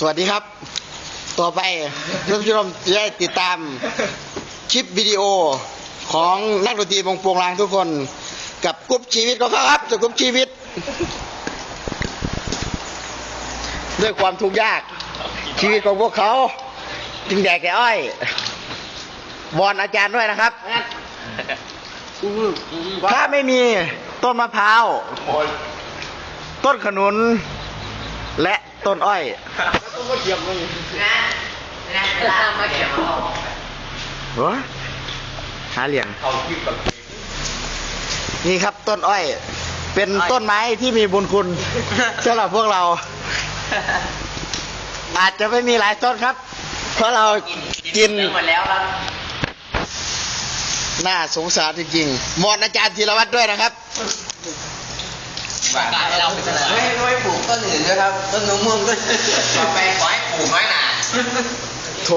สวัสดีครับ ต่อไปท่านผู้ชมจะได้ติดตามคลิปวิดีโอของนักดนตรีวงโปงลางทุกคน กับกรุ๊ปชีวิตของเขาครับกับกรุ๊ปชีวิต ด้วยความทุกข์ยากชีวิตของพวกเขา จึงแดกแก่อ้อยวอนอาจารย์ด้วยนะครับ ถ้าไม่มีต้นมะพร้าว ต้นขนุนและ ต้นอ้อยเหรอหาเหรียญนี่ครับต้นอ้อย เป็นต้นไม้ที่มีบุญคุณสำหรับพวกเรา อาจจะไม่มีหลายต้นครับ เพราะเรากินหมดแล้วครับน่าสงสารจริงๆหมอนอาจารย์ธีรวัตรด้วยนะครับ ประกาศให้เราเป็นเฉลยไม่ไม่ปลูกต้นอื่นด้วยครับต้นมะม่วงด้วยต่อไปขอให้ปลูกน้อยหนาโธ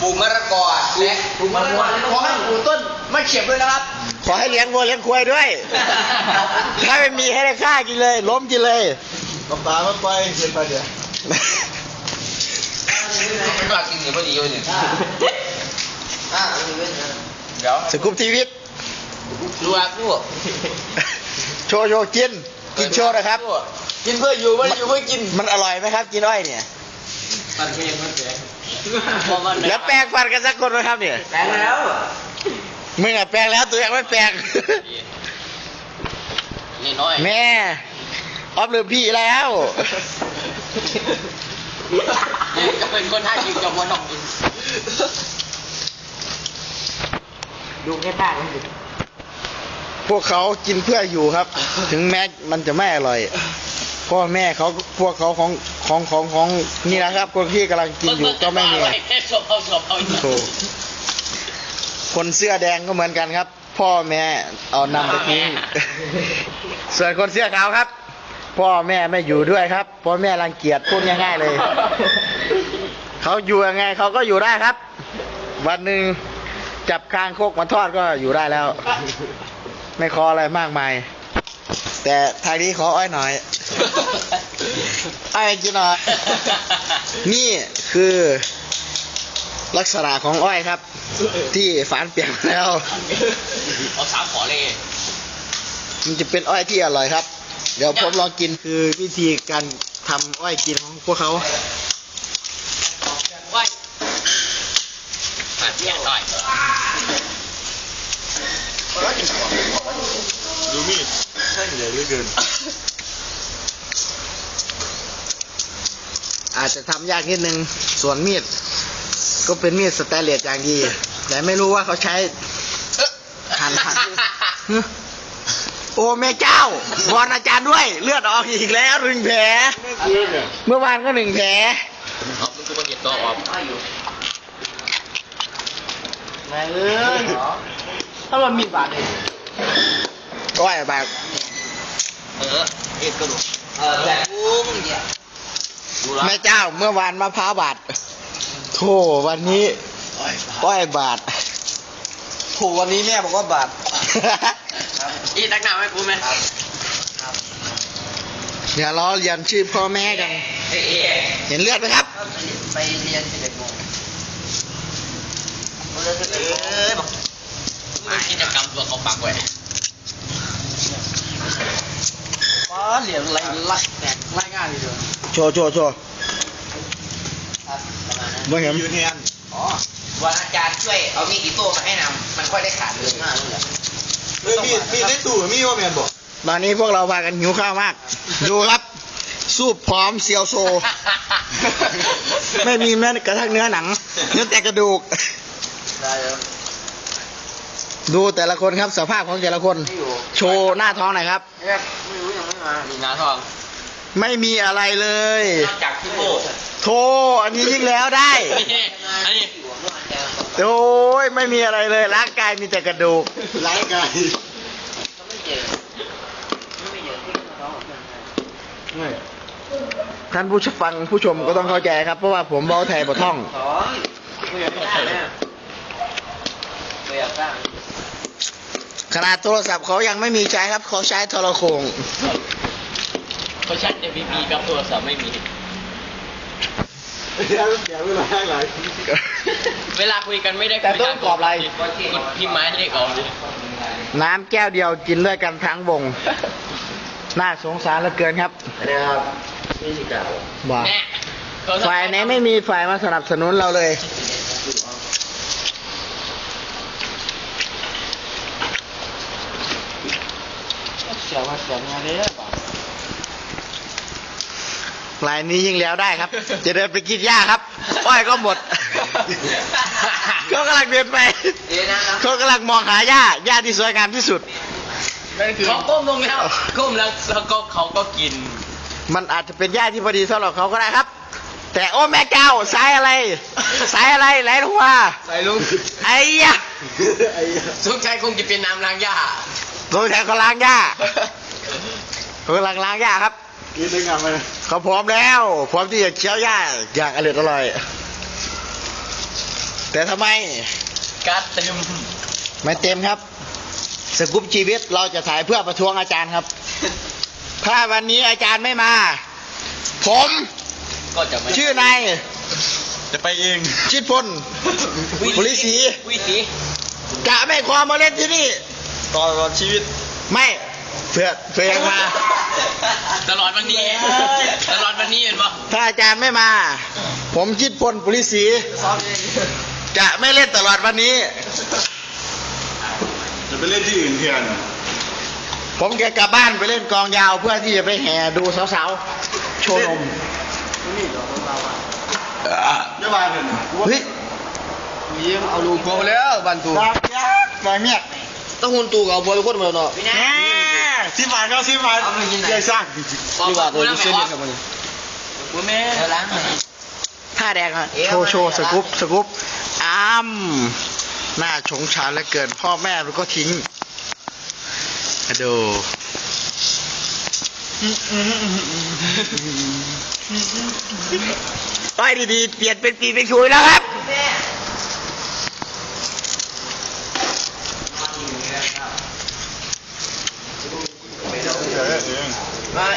ปลูกมะละกอและปลูกมะละกอและขอให้ปลูกต้นมะเขียบด้วยนะครับ ขอให้เลี้ยงวัวเลี้ยงควายด้วย ถ้าไม่มีให้ได้ฆ่ากินเลย ล้มกินเลยน้ำตาลไปเสียไปเดี๋ยวไม่ว่ากินอยู่พอดีอยู่นี่อ่าอันนี้เว้นนะเดี๋ยวสกุปทีวิตดูครับดู โชว์โชว์กิน กินโชว์นะครับ กินเพื่ออยู่ไม่ได้อยู่เพื่อกิน มันอร่อยไหมครับ กินอ้อยเนี่ยมันก็ยังไม่แตกแล้วแปลงฟันกันสักคนไหมครับเนี่ย แปลงแล้วมึงอะแปลงแล้วตัวเองไม่แปลงนี่น้อย แม่ออฟลืมพี่แล้วจะเป็นคนท่ายิงกับวัวหนองกินดูแค่ตามันดิ พวกเขากินเพื่ออยู่ครับ ถึงแม้มันจะไม่อร่อย พ่อแม่เขาพวกเขาของของของของนี่นะครับ คนที่กำลังกินอยู่ก็ไม่มีแค่สวบเอาสวบเอาโถ่คนเสื้อแดงก็เหมือนกันครับ พ่อแม่เอานำไปทิ้งส่วนคนเสื้อขาวครับ พ่อแม่ไม่อยู่ด้วยครับพ่อแม่รังเกียจพูดง่ายๆเลยเขาอยู่ยังไงเขาก็อยู่ได้ครับ วันหนึ่งจับคางคกมาทอดก็อยู่ได้แล้ว ไม่ขออะไรมากมาย แต่ทางนี้ขออ้อยหน่อยอ้อยกินหน่อย นี่คือลักษณะของอ้อยครับ ที่ฝานเปียกมาแล้วเอาสามขอเลยมันจะเป็นอ้อยที่อร่อยครับ เดี๋ยวผมลองกินคือวิธีการทำอ้อยกินของพวกเขาว้ายมาเพียงหน่อย ดูมีดใช่เลยเหลือเกิน อาจจะทำยากนิดนึง ส่วนมีด ก็เป็นมีดสแตนเลสอย่างดี แต่ไม่รู้ว่าเขาใช้หั่นหั่นฮะโอ้แม่เจ้าวอนอาจารย์ด้วย เลือดออกอีกแล้วหนึ่งแผล เมื่อวานก็หนึ่งแผลเอาคุณครูมาเห็นตัวออกแม่เอ้ย ถ้ามันมีบาดเลยอ้อยแบบเออเอ็ดกระดูกเออแต่กูมึงเนี่ยดูละแม่เจ้าเมื่อวานมะพร้าวบาดโธ่วันนี้อ้อยบาดโหวันนี้แม่บอกว่าบาดอีตักหน้าให้กูไหมอย่าล้อเลียนชื่อพ่อแม่กันเอ๊ะเห็นเลือดไหมครับ ไปเรียนสิบเอ็ดโมงเอ้ยบอก มากิจกรรมตัวเขาปักไว้ป้าเหรียญไรไล่แตกไล่ง่ายเลยเดียวโชว์โชว์โชว์ประมาณนั้นไม่เห็นยืนแทนอ๋อวันอาจารย์ช่วยเอามีดอิโต้มาให้นำมันค่อยได้ขาดเลยมากเลยเฮ้ยมีดมีดในตู้มีว่าแมนบอกตอนนี้พวกเราพากันหิวข้าวมาก ดูครับสูบพร้อมเซียวโซ ไม่มีแม้กระทั่งเนื้อหนัง เนื้อแต่กระดูกได้แล้ว ดูแต่ละคนครับสภาพของแต่ละคน โชว์หน้าท้องหน่อยครับเอ๊ะไม่รู้ยังไม่มามีน้าทองไม่มีอะไรเลยนอกจากที่โบโทอันนี้ยิ่งแล้วได้อันนี้โอ้ยไม่มีอะไรเลยร่างกายมีแต่กระดูกร่างกายท่านผู้ฟังผู้ชมก็ต้องเข้าใจครับ เพราะว่าผมเบาไทยบ่ท่องสองไม่อย ขนาดโทรศัพท์เขายังไม่มีใช้ครับ เขาใช้โทรโขงเขาชัดจะมีมีกับโทรศัพท์ไม่มี เดี๋ยวเดี๋ยวเวลาหลายเวลาคุยกันไม่ได้แต่ต้องกรอบอะไร กดพิมพ์ไม้เลขออกดิน้ำแก้วเดียวกินด้วยกันทั้งวง น่าสงสารเหลือเกินครับนะครับนี่สิกาวบอกแน่ฝ่ายไหนไม่มีฝ่ายมาสนับสนุนเราเลย เสียว่าเสียงานเลยป่ะลายนี้ยิ่งแล้วได้ครับ จะเดินไปกินหญ้าครับอ้อยก็หมดเขากำลังเดินไปเดี๋ยวนะนะเขากำลังมองหาหญ้าหญ้าที่สวยงามที่สุดเขาก้มลงแล้วก้มแล้วแล้วก็เขาก็กิน มันอาจจะเป็นหญ้าที่พอดีสำหรับเขาก็ได้ครับ แต่โอ้แม่เจ้าสายอะไรสายอะไรไหลลงมาใส่ลุงไอ้ยะไอ้เหี้ยสุกใจคงจะเป็นน้ำล้างหญ้า โดยแทนเขาล้างหญ้าเขากำลังล้างหญ้าครับกินได้งามไหมเขาพร้อมแล้ว พร้อมที่จะเคี้ยวหญ้าอย่างอร่อยอร่อย แต่ทำไมกัดเต็มไม่เต็มครับ สกุปชีวิตเราจะถ่ายเพื่อประท้วงอาจารย์ครับ ถ้าวันนี้อาจารย์ไม่มา ผมก็จะไม่ชื่อนายจะไปเอง ชิดพลบริสีวิธีจะไม่ขอมาเล่นที่นี่ ตลอดชีวิต ไม่เพื่อเพื่อยังมา ตลอดวันนี้ ตลอดวันนี้เห็นปะถ้าอาจารย์ไม่มา ผมชิดพลปุริศรีจะไม่เล่นตลอดวันนี้ จะไปเล่นที่อื่นเพื่อนผมแกกลับบ้านไปเล่นกองยาวเพื่อที่จะไปแห่ดูสาวๆ โชว์นมนี่เหรอเราอะไม่ว่าเพื่อนเฮ้ยยิ้มเอาลูกพวกแล้วบันตูดาบยักษ์ดาบเนี่ย ต้องหุ่นตูกับเอาพวกทุกคนมาเนาะพี่นะแหม่สิบบาทก็สิบบาทเอาไปกินไหนใหญ่สร้างนี่ว่าตัวเส้นเดียวกับมันกูแม่เดี๋ยวล้างหน่อยท่าแดงอะโชว์โชว์สกุปสกุปอ้ามหน้าชงชานเหลือเกิน พ่อแม่มันก็ทิ้งอะดูไปดีๆ เปลี่ยนเป็นปีเป็นคุยแล้วครับ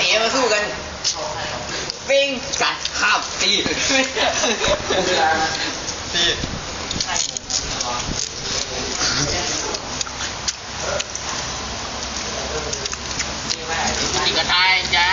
แม่มาเอ๋มาสู้กันปิ้งกัดข้าวตีตีอีกกระทายจ้าคุณ